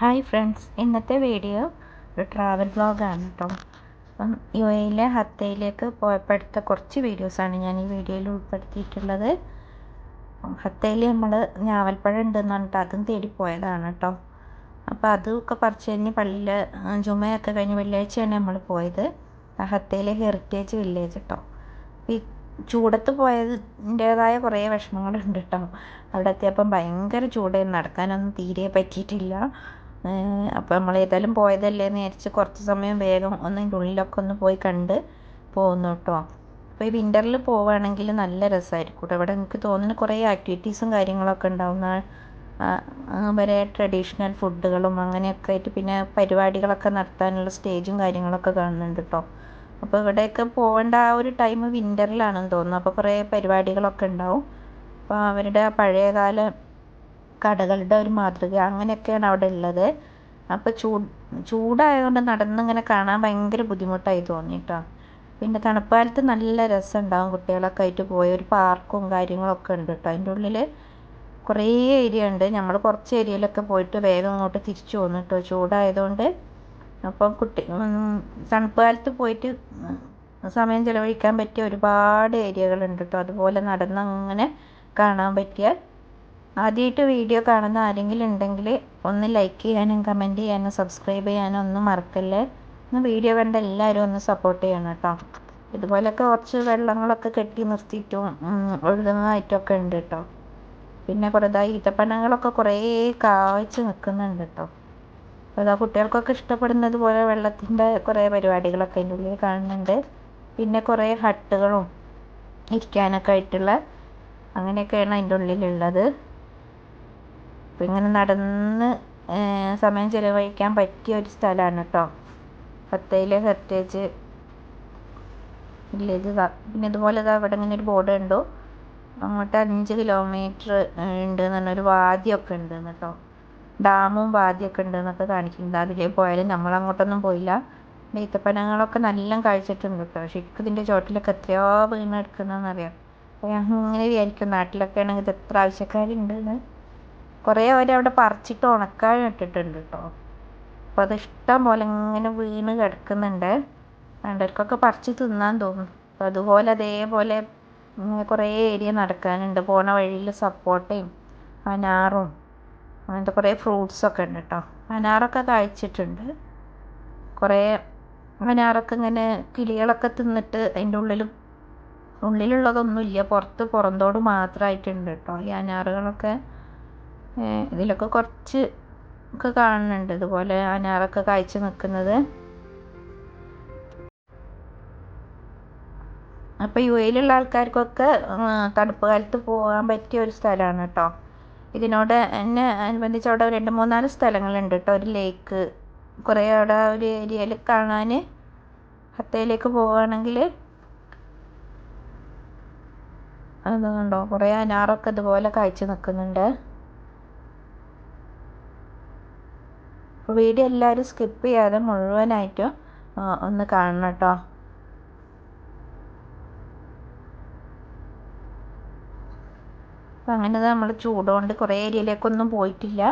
Hi friends ഇന്നത്തെ video ഒരു travel വ്ളോഗാണ് കേട്ടോ അപ്പം യു എയിലെ ഹത്തയിലേക്ക് പോയപ്പോൾ എടുത്ത കുറച്ച് വീഡിയോസാണ് ഞാൻ ഈ വീഡിയോയിൽ ഉൾപ്പെടുത്തിയിട്ടുള്ളത്. ഹത്തയിൽ നമ്മൾ ഞാവൽപ്പഴം ഉണ്ടെന്ന് പറഞ്ഞിട്ട് അതും തേടി പോയതാണ് കേട്ടോ അപ്പോൾ അതൊക്കെ പറിച്ച് കഴിഞ്ഞ് പള്ളിയിൽ ജുമയൊക്കെ കഴിഞ്ഞ് വെള്ളിയാഴ്ചയാണ് നമ്മൾ പോയത്. ഹത്തയിലെ ഹെറിറ്റേജ് വില്ലേജ് കേട്ടോ ഈ ചൂടത്ത് പോയതിന്റേതായ കുറേ വിഷമങ്ങളുണ്ട് കേട്ടോ അവിടെ എത്തിയപ്പം ഭയങ്കര ചൂടായിരുന്നു. നടക്കാനൊന്നും തീരെ പറ്റിയിട്ടില്ല. അപ്പോൾ നമ്മൾ ഏതായാലും പോയതല്ലേ എന്ന് വിചാരിച്ച് കുറച്ച് സമയം വേഗം ഒന്ന് ഉള്ളിലൊക്കെ ഒന്ന് പോയി കണ്ട് പോന്നു കേട്ടോ. അപ്പോൾ ഈ വിന്ററിൽ പോവുകയാണെങ്കിൽ നല്ല രസമായിരിക്കും കേട്ടോ. ഇവിടെ എനിക്ക് തോന്നുന്നു കുറേ ആക്ടിവിറ്റീസും കാര്യങ്ങളൊക്കെ ഉണ്ടാവുന്ന വരെ ട്രഡീഷണൽ ഫുഡുകളും അങ്ങനെയൊക്കെ ആയിട്ട് പിന്നെ പരിപാടികളൊക്കെ നടത്താനുള്ള സ്റ്റേജും കാര്യങ്ങളൊക്കെ കാണുന്നുണ്ട് കേട്ടോ. അപ്പോൾ ഇവിടെയൊക്കെ പോകേണ്ട ആ ഒരു ടൈം വിന്ററിലാണെന്ന് തോന്നുന്നു. അപ്പോൾ കുറേ പരിപാടികളൊക്കെ ഉണ്ടാവും. അപ്പോൾ അവരുടെ പഴയകാല കടകളുടെ ഒരു മാതൃക. അങ്ങനെയൊക്കെയാണ് അവിടെ ഉള്ളത്. അപ്പോൾ ചൂട് ചൂടായതുകൊണ്ട് നടന്നിങ്ങനെ കാണാൻ ഭയങ്കര ബുദ്ധിമുട്ടായി തോന്നി കേട്ടോ പിന്നെ തണുപ്പ് കാലത്ത് നല്ല രസമുണ്ടാകും കുട്ടികളൊക്കെ ആയിട്ട് പോയ. ഒരു പാർക്കും കാര്യങ്ങളൊക്കെ ഉണ്ട് കേട്ടോ അതിന്റെ ഉള്ളിൽ കുറേ ഏരിയ ഉണ്ട്. നമ്മൾ കുറച്ച് ഏരിയയിലൊക്കെ പോയിട്ട് വേഗം അങ്ങോട്ട് തിരിച്ചു പോന്നു കേട്ടോ ചൂടായതുകൊണ്ട് അപ്പം കുട്ടി തണുപ്പ് കാലത്ത് പോയിട്ട് സമയം ചിലവഴിക്കാൻ പറ്റിയ ഒരുപാട് ഏരിയകളുണ്ട് കേട്ടോ അതുപോലെ നടന്ന് അങ്ങനെ കാണാൻ പറ്റിയ ആദ്യമായിട്ട് വീഡിയോ കാണുന്ന ആരെങ്കിലും ഉണ്ടെങ്കിൽ ഒന്ന് ലൈക്ക് ചെയ്യാനും കമന്റ് ചെയ്യാനും സബ്സ്ക്രൈബ് ചെയ്യാനും ഒന്നും മറക്കല്ലേ? ഒന്ന് വീഡിയോ കണ്ട എല്ലാവരും ഒന്ന് സപ്പോർട്ട് ചെയ്യണം കേട്ടോ. ഇതുപോലൊക്കെ കുറച്ച് വെള്ളങ്ങളൊക്കെ കെട്ടി നിർത്തിയിട്ടും ഒഴുകുന്നതായിട്ടൊക്കെ ഉണ്ട് കേട്ടോ. പിന്നെ കുറേ ഇതാ ഈത്തപ്പഴങ്ങളൊക്കെ കുറേ കായ്ച്ച് നിൽക്കുന്നുണ്ട് കേട്ടോ. അപ്പോൾ അതാ കുട്ടികൾക്കൊക്കെ ഇഷ്ടപ്പെടുന്നത് പോലെ വെള്ളത്തിന്റെ കുറേ പരിപാടികളൊക്കെ അതിന്റെ ഉള്ളിൽ കാണുന്നുണ്ട്. പിന്നെ കുറേ ഹട്ടുകളും ഇരിക്കാനൊക്കെ ആയിട്ടുള്ള അങ്ങനെയൊക്കെയാണ് അതിന്റെ ഉള്ളിലുള്ളത്. അപ്പോൾ ഇങ്ങനെ നടന്ന് സമയം ചിലവഴിക്കാൻ പറ്റിയ ഒരു സ്ഥലമാണ് കേട്ടോ പത്തയിലെ ഹെറിറ്റേജ് വില്ലേജ് പിന്നെ ഇതുപോലെ ഇതാ ഇവിടെ ഇങ്ങനെ ഒരു ബോർഡ് കണ്ടു. അങ്ങോട്ട് അഞ്ച് കിലോമീറ്റർ ഉണ്ട് എന്ന് ഒരു വാദ്യമൊക്കെ ഉണ്ട് കേട്ടോ ഡാമും വാദ്യമൊക്കെ ഉണ്ട് എന്നൊക്കെ കാണിക്കുന്നുണ്ട്. അതിലേ പോയാലും നമ്മൾ അങ്ങോട്ടൊന്നും പോയില്ല. ഈത്തപ്പനങ്ങളൊക്കെ നല്ല കഴിച്ചിട്ടുണ്ട് കേട്ടോ ശരിക്കും ഇതിന്റെ ചോട്ടിലൊക്കെ എത്രയോ വീണ് അറിയാം. അപ്പോൾ ഞാൻ ഇങ്ങനെ വിചാരിക്കും നാട്ടിലൊക്കെ ആണെങ്കിൽ ഇത് എത്ര ആവശ്യക്കാരുണ്ടെന്ന്. കുറേ അവർ അവിടെ പറിച്ചിട്ട് ഉണക്കാൻ ഇട്ടിട്ടുണ്ട് കേട്ടോ അപ്പോൾ അത് ഇഷ്ടം പോലെ ഇങ്ങനെ വീണ് കിടക്കുന്നുണ്ട്. വേണ്ടവർക്കൊക്കെ പറിച്ച് തിന്നാൻ തോന്നും. അപ്പോൾ അതുപോലെ അതേപോലെ കുറേ ഏരിയ നടക്കാനുണ്ട്. പോണ വഴിയിൽ സപ്പോട്ടയും അനാറും അങ്ങനത്തെ കുറേ ഫ്രൂട്ട്സൊക്കെ ഉണ്ട് കേട്ടോ അനാറൊക്കെ കഴിച്ചിട്ടുണ്ട് കുറേ അനാറൊക്കെ ഇങ്ങനെ കിളികളൊക്കെ തിന്നിട്ട് അതിന്റെ ഉള്ളിലും ഉള്ളിലുള്ളതൊന്നുമില്ല. പുറത്ത് പുറന്തോട് മാത്രമായിട്ടുണ്ട് കേട്ടോ ഈ അനാറുകളൊക്കെ. ഇതിലൊക്കെ കുറച്ച് ഒക്കെ കാണുന്നുണ്ട്. ഇതുപോലെ അനാറൊക്കെ കായ്ച്ചു നിൽക്കുന്നത്. അപ്പോൾ യു എയിലുള്ള ആൾക്കാർക്കൊക്കെ തണുപ്പ് കാലത്ത് പോകാൻ പറ്റിയ ഒരു സ്ഥലമാണ് കേട്ടോ ഇതിനോട് എന്നെ അനുബന്ധിച്ച് അവിടെ രണ്ട് മൂന്നാൽ സ്ഥലങ്ങളുണ്ട് കേട്ടോ ഒരു ലേക്ക് കുറേ അവിടെ ഒരു ഏരിയയിൽ കാണാൻ ഹത്തയിലേക്ക് പോവുകയാണെങ്കിൽ അത് കണ്ടോ? കുറേ അനാറൊക്കെ ഇതുപോലെ കായ്ച്ചു നിൽക്കുന്നുണ്ട്. അപ്പോൾ വീഡിയോ എല്ലാവരും സ്കിപ്പ് ചെയ്യാതെ മുഴുവനായിട്ട് ഒന്ന് കാണണം കേട്ടോ. അപ്പം അങ്ങനെ നമ്മൾ ചൂടുകൊണ്ട് കുറേ ഏരിയയിലേക്കൊന്നും പോയിട്ടില്ല.